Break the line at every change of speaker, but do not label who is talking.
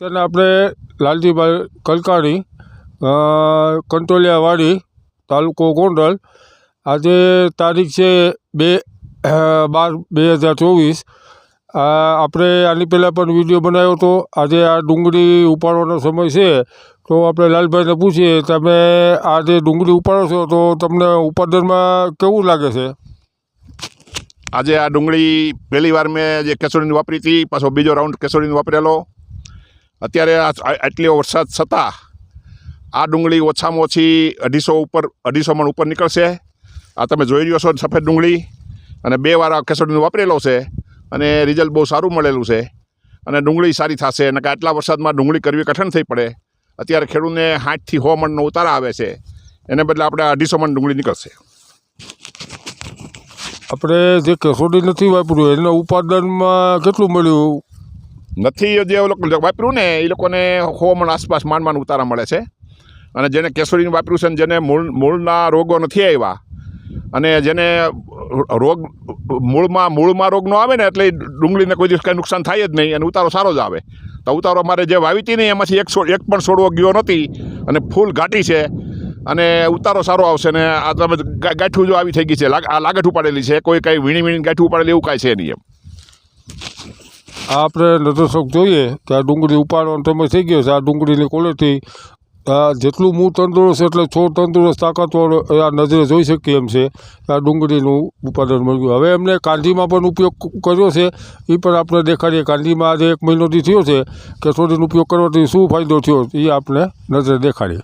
તેને આપણે લાલજીભાઈ કલકાણી કંટોલિયાવાડી તાલુકો ગોંડલ. આજે તારીખ છે બે બાર બે હજાર ચોવીસ. આપણે આની પહેલાં પણ વીડિયો બનાવ્યો હતો. આજે આ ડુંગળી ઉપાડવાનો સમય છે. તો આપણે લાલભાઈને પૂછીએ, તમે આ જે ડુંગળી ઉપાડો છો, તો તમને ઉત્પાદનમાં કેવું લાગે છે?
આજે આ ડુંગળી પહેલી વાર મેં જે કેસોડીની વાપરી હતી, પાછો બીજો રાઉન્ડ કેસોડીને વાપરેલો. અત્યારે આટલો વરસાદ છતાં આ ડુંગળી ઓછામાં ઓછી અઢીસો ઉપર, અઢીસો મણ ઉપર નીકળશે. આ તમે જોઈ રહ્યો છો સફેદ ડુંગળી અને બે વાર આ વાપરેલો છે અને રિઝલ્ટ બહુ સારું મળેલું છે. અને ડુંગળી સારી થશે અને કે આટલા વરસાદમાં ડુંગળી કરવી કઠણ થઈ પડે. અત્યારે ખેડૂતને સાઠથી સો મણનો ઉતારા આવે છે. એને બદલે આપણે અઢીસો મણ ડુંગળી નીકળશે.
આપણે જે કેસોડી નથી વાપર્યું, એના ઉત્પાદનમાં કેટલું મળ્યું?
નથી જે લોકો વાપર્યું ને, એ લોકોને હો મણ આસપાસ માંડ માંડ ઉતારા મળે છે. અને જેને કેસરીનું વાપર્યું છે ને, જેને મૂળ, મૂળના રોગો નથી આવ્યા, અને જેને રોગ, મૂળમાં મૂળમાં રોગ ન આવે ને, એટલે ડુંગળીને કોઈ દિવસ કાંઈ નુકસાન થાય જ નહીં, અને ઉતારો સારો જ આવે. તો ઉતારો અમારે જે વાવી હતી ને, એમાંથી એક એક પણ છોડવો ગયો નથી, અને ફૂલ ઘાટી છે, અને ઉતારો સારો આવશે ને, આ તમે ગાંઠું જો આવી થઈ ગઈ છે આ લાગઠ ઉપાડેલી છે, કોઈ કાંઈ વીણી વીણી ગાંઠું ઉપાડેલી એવું કાંઈ છે નહીં એમ.
આ આપણે નજરશોખ જોઈએ કે આ ડુંગળી ઉપાડવાનો સમય થઈ ગયો છે. આ ડુંગળીની ક્વોલિટી જેટલું મૂળ તંદુરસ્ત એટલે છોડ તંદુરસ્ત તાકાતવાળો આ નજરે જોઈ શકીએ એમ છે આ ડુંગળીનું ઉત્પાદન મળ્યું હવે એમને કાંધીમાં પણ ઉપયોગ કર્યો છે. એ પણ આપણે દેખાડીએ. કાંધીમાં આજે એક મહિનોથી થયો છે કે થોડીનો ઉપયોગ કરવાથી શું ફાયદો થયો એ આપણે નજરે દેખાડીએ.